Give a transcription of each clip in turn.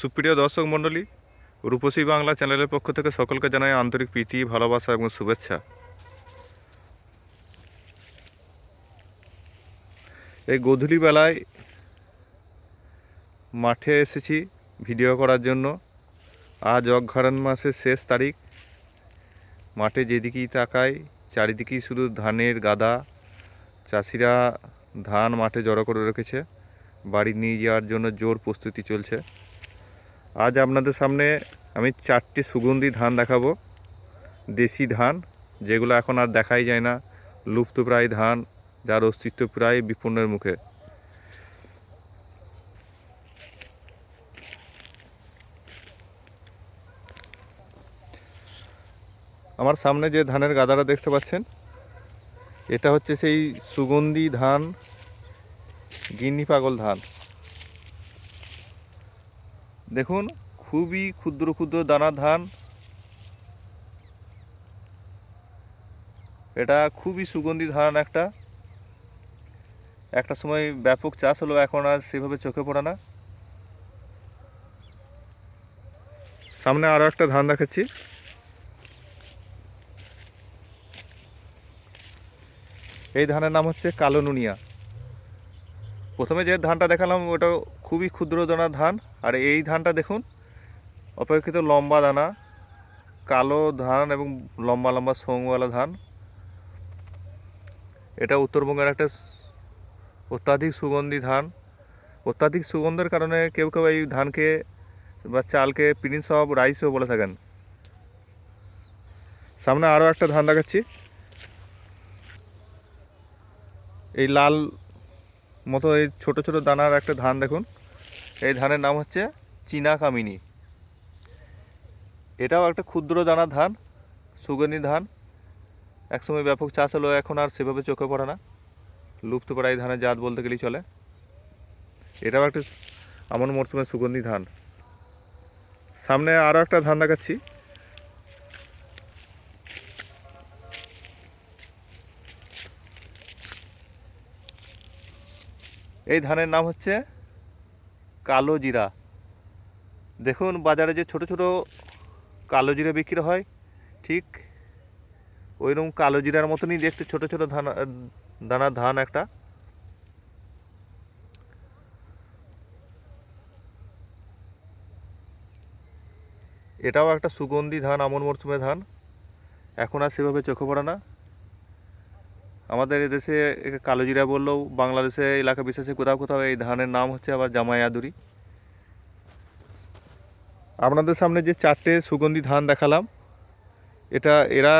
সুপ্রিয় দর্শক মণ্ডলী, রূপসী বাংলা চ্যানেলের পক্ষ থেকে সকলকে জানাই আন্তরিক প্রীতি, ভালোবাসা এবং শুভেচ্ছা। এই গধূলি বেলায় মাঠে এসেছি ভিডিও করার জন্য। আজ অঘ্রাণ মাসের শেষ তারিখ। মাঠে যেদিকেই তাকাই, চারিদিকেই শুধু ধানের গাদা। চাষিরা ধান মাঠে জড়ো করে রেখেছে। বাড়ি নিয়ে যাওয়ার জন্য জোর প্রস্তুতি চলছে। আজ আপনাদের সামনে আমি চারটি সুগন্ধি ধান দেখাবো। দেশি ধান, যেগুলো এখন আর দেখাই যায় না। লুপ্তপ্রায় ধান, যার অস্তিত্ব প্রায় বিপন্নের মুখে। আমার সামনে যে ধানের গাদাটা দেখতে পাচ্ছেন, এটা হচ্ছে সেই সুগন্ধি ধান, গিন্নি পাগল ধান। দেখুন, খুবই ক্ষুদ্র ক্ষুদ্র দানা ধান। এটা খুবই সুগন্ধি ধান একটা। একটা সময় ব্যাপক চাষ হলো, এখন আর সেভাবে চোখে পড়ে না। সামনে আরও একটা ধান দেখাচ্ছি এই ধানের নাম হচ্ছে কালো নুনিয়া। প্রথমে যে ধানটা দেখালাম, ওটা খুবই ক্ষুদ্র দানা ধান। আর এই ধানটা দেখুন, অপেক্ষিত লম্বা দানা, কালো ধান এবং লম্বা লম্বা সোংওয়ালা ধান। এটা উত্তরবঙ্গের একটা অত্যাধিক সুগন্ধি ধান। অত্যাধিক সুগন্ধের কারণে কেউ কেউ এই ধানকে বা চালকে প্রিন্স অফ রাইসও বলে থাকেন। সামনে আরও একটা ধান দেখাচ্ছি। এই লাল মতো এই ছোট ছোট দানার একটা ধান দেখুন। এই ধানের নাম হচ্ছে চীনা কামিনী। এটাও একটা ক্ষুদ্র দানার ধান, সুগন্ধি ধান। একসময় ব্যাপক চাষ হলো, এখন আর সেভাবে চোখে পড়ে না। লুপ্ত প্রায় ধানের জাত বলতে গেলেই চলে। এটাও একটা আমন মরশুমের সুগন্ধি ধান। সামনে আরও একটা ধান দেখাচ্ছি। এই ধানের নাম হচ্ছে কালো জিরা। দেখুন বাজারে যে ছোট ছোট কালো জিরা বিক্রি হয়, ঠিক ওইরকম কালো জিরার মতনই দেখতে ছোট ছোট ধান, দানা ধান একটা। এটাও একটা সুগন্ধি ধান, আমন মরশুমে ধান। এখন আর সেভাবে চোখে পড়ে না। আমাদের এদেশে একে কালো বললেও বাংলাদেশে এলাকা বিশেষে কোথাও কোথাও এই ধানের নাম হচ্ছে আবার জামাই আদুরি। আপনাদের সামনে যে চারটে সুগন্ধি ধান দেখালাম, এটা এরা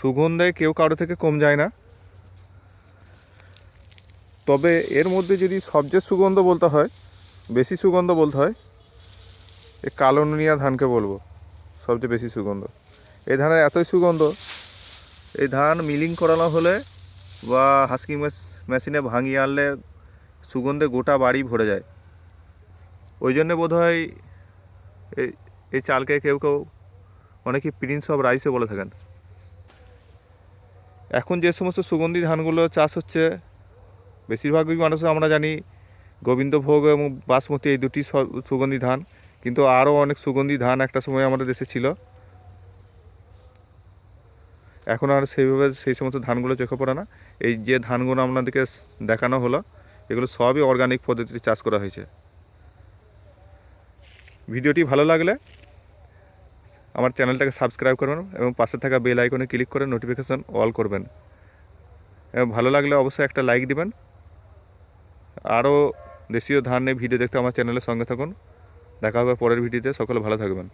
সুগন্ধে কেউ কারও থেকে কম যায় না। তবে এর মধ্যে যদি সবচেয়ে সুগন্ধ বলতে হয়, বেশি সুগন্ধ বলতে হয় এই কালো নুনিয়া ধানকে বলব, সবচেয়ে বেশি সুগন্ধ। এই ধানের এতই সুগন্ধ, এই ধান মিলিং করানো হলে বা হাস্কিং মেশিনে ভাঙিয়ে আনলে সুগন্ধে গোটা বাড়ি ভরে যায়। ওই জন্যে বোধ হয় এই চালকে কেউ কেউ অনেকে প্রিন্স অফ রাইসও বলে থাকেন। এখন যে সমস্ত সুগন্ধি ধানগুলো চাষ হচ্ছে, বেশিরভাগই মানুষ আমরা জানি গোবিন্দভোগ এবং বাসমতি এই দুটি সুগন্ধি ধান, কিন্তু আরও অনেক সুগন্ধি ধান একটা সময় আমাদের দেশে ছিল। এখন আর সেইভাবে সেই সমস্ত ধানগুলো চোখে পড়ে না। এই যে ধানগুলো আপনাদেরকে দেখানো হলো, এগুলো সবই অর্গানিক পদ্ধতিতে চাষ করা হয়েছে। ভিডিওটি ভালো লাগলে আমার চ্যানেলটাকে সাবস্ক্রাইব করবেন এবং পাশে থাকা বেল আইকনে ক্লিক করে নোটিফিকেশন অল করবেন। এবং ভালো লাগলে অবশ্যই একটা লাইক দিবেন। আরও দেশীয় ধান নিয়ে ভিডিও দেখতে আমার চ্যানেলের সঙ্গে থাকুন। দেখা হবে পরের ভিডিওতে। সকলে ভালো থাকবেন।